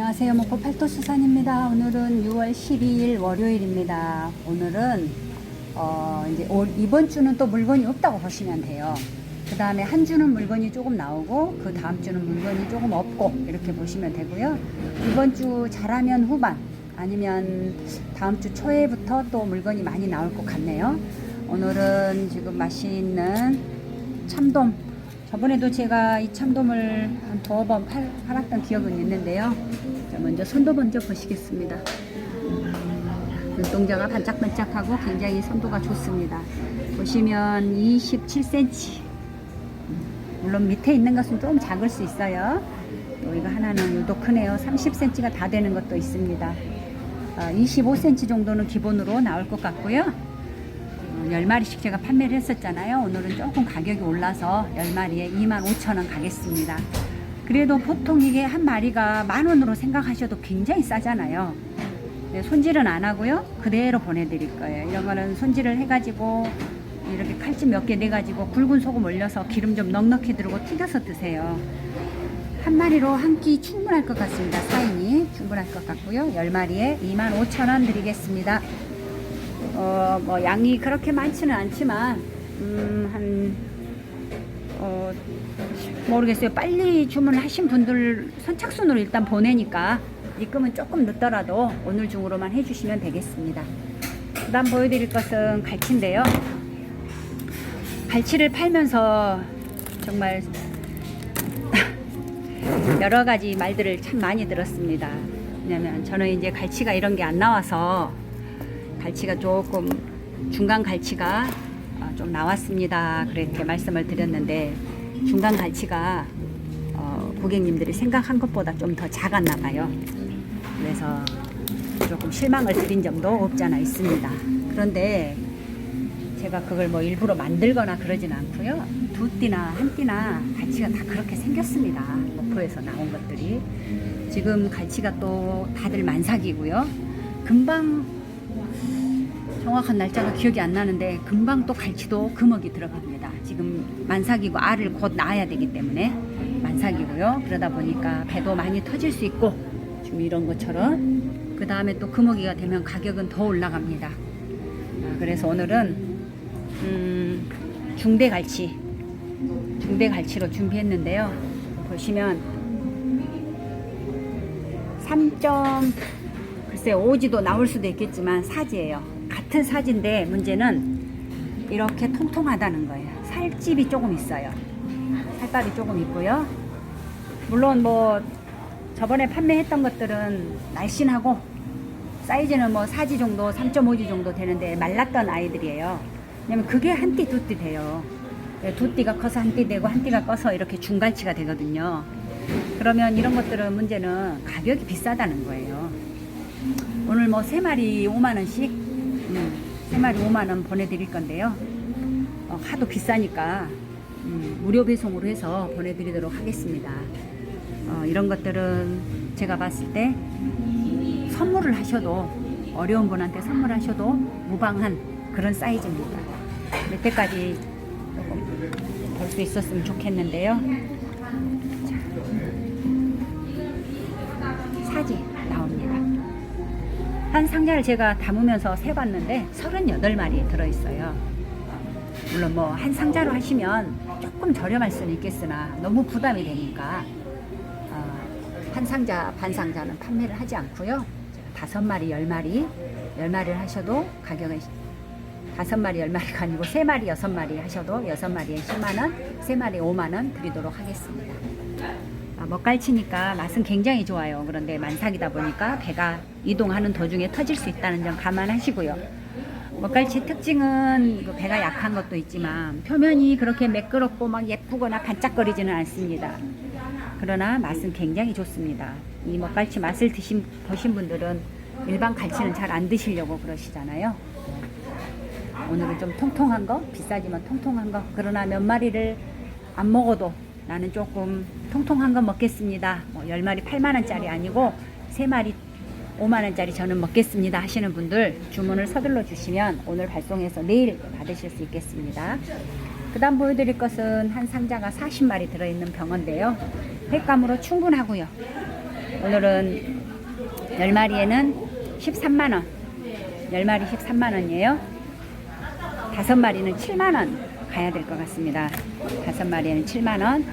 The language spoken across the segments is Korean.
안녕하세요. 목포 팔도수산입니다. 오늘은 6월 12일 월요일입니다. 오늘은 어 이제 올- 이번 주는 또 물건이 없다고 보시면 돼요. 그 다음에 한 주는 물건이 조금 나오고 그 다음 주는 물건이 조금 없고 이렇게 보시면 되고요. 이번 주 잘하면 후반 아니면 다음 주 초에부터 또 물건이 많이 나올 것 같네요. 오늘은 지금 맛있는 참돔 저번에도 제가 이 참돔을 한 두어 번 팔, 팔았던 기억은 있는데요. 자, 먼저 손도 먼저 보시겠습니다. 눈동자가 반짝반짝하고 굉장히 선도가 좋습니다. 보시면 27cm. 물론 밑에 있는 것은 좀 작을 수 있어요. 또 이거 하나는 유독 크네요. 30cm가 다 되는 것도 있습니다. 25cm 정도는 기본으로 나올 것 같고요. 어, 10마리씩 제가 판매를 했었잖아요. 오늘은 조금 가격이 올라서 10마리에 25,000원 가겠습니다. 그래도 보통 이게 한 마리가 만 원으로 생각하셔도 굉장히 싸잖아요. 네, 손질은 안 하고요. 그대로 보내드릴 거예요. 이런 거는 손질을 해가지고 이렇게 칼집 몇 개 내가지고 굵은 소금 올려서 기름 좀 넉넉히 두르고 튀겨서 드세요. 한 마리로 한 끼 충분할 것 같습니다. 사인이 충분할 것 같고요. 10마리에 25,000원 드리겠습니다. 어, 뭐 양이 그렇게 많지는 않지만 음, 한 어, 모르겠어요. 빨리 주문을 하신 분들 선착순으로 일단 보내니까 입금은 조금 늦더라도 오늘 중으로만 해주시면 되겠습니다. 그 다음 보여드릴 것은 갈치인데요. 갈치를 팔면서 정말 여러 가지 말들을 참 많이 들었습니다. 왜냐면 저는 이제 갈치가 이런 게 안 나와서 갈치가 조금 중간 갈치가 어, 좀 나왔습니다. 그렇게 말씀을 드렸는데 중간 갈치가 어, 고객님들이 생각한 것보다 좀 더 작았나 봐요. 그래서 조금 실망을 드린 점도 없지 않아 있습니다. 그런데 제가 그걸 뭐 일부러 만들거나 그러진 않고요. 두 띠나 한 띠나 갈치가 다 그렇게 생겼습니다. 목포에서 나온 것들이. 지금 갈치가 또 다들 만삭이고요. 금방 정확한 날짜가 기억이 안 나는데 금방 또 갈치도 금어기 들어갑니다. 지금 만삭이고 알을 곧 낳아야 되기 때문에 만삭이고요. 그러다 보니까 배도 많이 터질 수 있고 지금 이런 것처럼 그 다음에 또 금어기가 되면 가격은 더 올라갑니다. 아, 그래서 오늘은 음, 중대 갈치 중대 갈치로 준비했는데요. 보시면 3점 글쎄 오지도 나올 수도 있겠지만 사지예요. 같은 사지인데 문제는 이렇게 통통하다는 거예요. 살집이 조금 있어요. 살밥이 조금 있고요. 물론 뭐 저번에 판매했던 것들은 날씬하고 사이즈는 뭐 4지 정도, 3.5지 정도 되는데 말랐던 아이들이에요. 왜냐면 그게 한 띠, 두 띠 돼요. 네, 두 띠가 커서 한 띠 되고 한 띠가 꺼서 이렇게 중갈치가 되거든요. 그러면 이런 것들은 문제는 가격이 비싸다는 거예요. 오늘 뭐 세 마리 5만 원씩, 음, 세 마리 5만 원 보내드릴 건데요. 어, 하도 비싸니까 음, 무료 배송으로 해서 보내드리도록 하겠습니다. 어, 이런 것들은 제가 봤을 때 선물을 하셔도 어려운 분한테 선물하셔도 무방한 그런 사이즈입니다. 조금 볼수 있었으면 좋겠는데요. 한 상자를 제가 담으면서 세봤는데 38마리 들어있어요. 물론 뭐 한 상자로 하시면 조금 저렴할 수는 있겠으나 너무 부담이 되니까 어, 한 상자 반 상자는 판매를 하지 않고요. 다섯 마리 열 마리 열 마리를 하셔도 가격은 다섯 마리 열 마리가 아니고 세 마리 여섯 마리 하셔도 여섯 마리에 10만 원, 세 마리 5만 원 드리도록 하겠습니다. 아, 먹갈치니까 맛은 굉장히 좋아요. 그런데 만삭이다 보니까 배가 이동하는 도중에 터질 수 있다는 점 감안하시고요. 먹갈치 특징은 그 배가 약한 것도 있지만 표면이 그렇게 매끄럽고 막 예쁘거나 반짝거리지는 않습니다. 그러나 맛은 굉장히 좋습니다. 이 먹갈치 맛을 드신 보신 분들은 일반 갈치는 잘 안 드시려고 그러시잖아요. 오늘은 좀 통통한 거, 비싸지만 통통한 거. 그러나 몇 마리를 안 먹어도 나는 조금 통통한 거 먹겠습니다. 뭐 10마리 8만 원짜리 아니고 3마리 5만 원짜리 저는 먹겠습니다 하시는 분들 주문을 서둘러 주시면 오늘 발송해서 내일 받으실 수 있겠습니다. 그 다음 보여드릴 것은 한 상자가 40마리 들어있는 병어인데요. 횟감으로 충분하고요. 오늘은 10마리에는 13만원 10마리 13만원이에요 다섯 마리는 7만원 가야 될 것 같습니다. 다섯 마리에는 7만 원.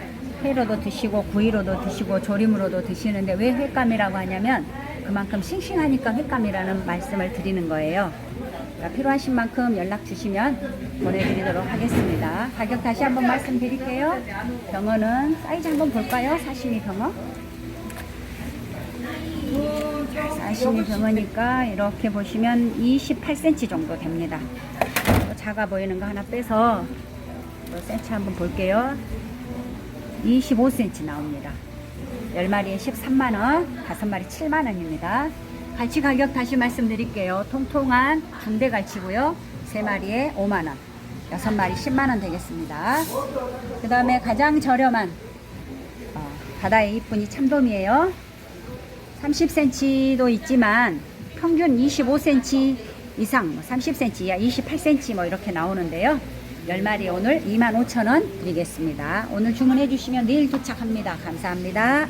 회로도 드시고 구이로도 드시고 조림으로도 드시는데 왜 횟감이라고 하냐면 그만큼 싱싱하니까 횟감이라는 말씀을 드리는 거예요. 그러니까 필요하신 만큼 연락 주시면 보내드리도록 하겠습니다. 가격 다시 한번 말씀드릴게요. 병어는 사이즈 한번 볼까요? 사시미 병어 사시미 병어니까 이렇게 보시면 28cm 정도 됩니다. 또 작아 보이는 거 하나 빼서 또 센치 한번 볼게요. 25cm 나옵니다. 10마리에 13만원, 5마리 7만원입니다. 갈치 가격 다시 말씀드릴게요. 통통한 중대 갈치고요. 3마리에 5만원, 6마리 10만원 되겠습니다. 그 다음에 가장 저렴한 어, 바다의 이쁜이 참돔이에요. 30cm도 있지만 평균 25cm 이상, 뭐 30cm 이하 28cm 뭐 이렇게 나오는데요. 10마리 오늘 25,000원 드리겠습니다. 오늘 주문해 주시면 내일 도착합니다. 감사합니다.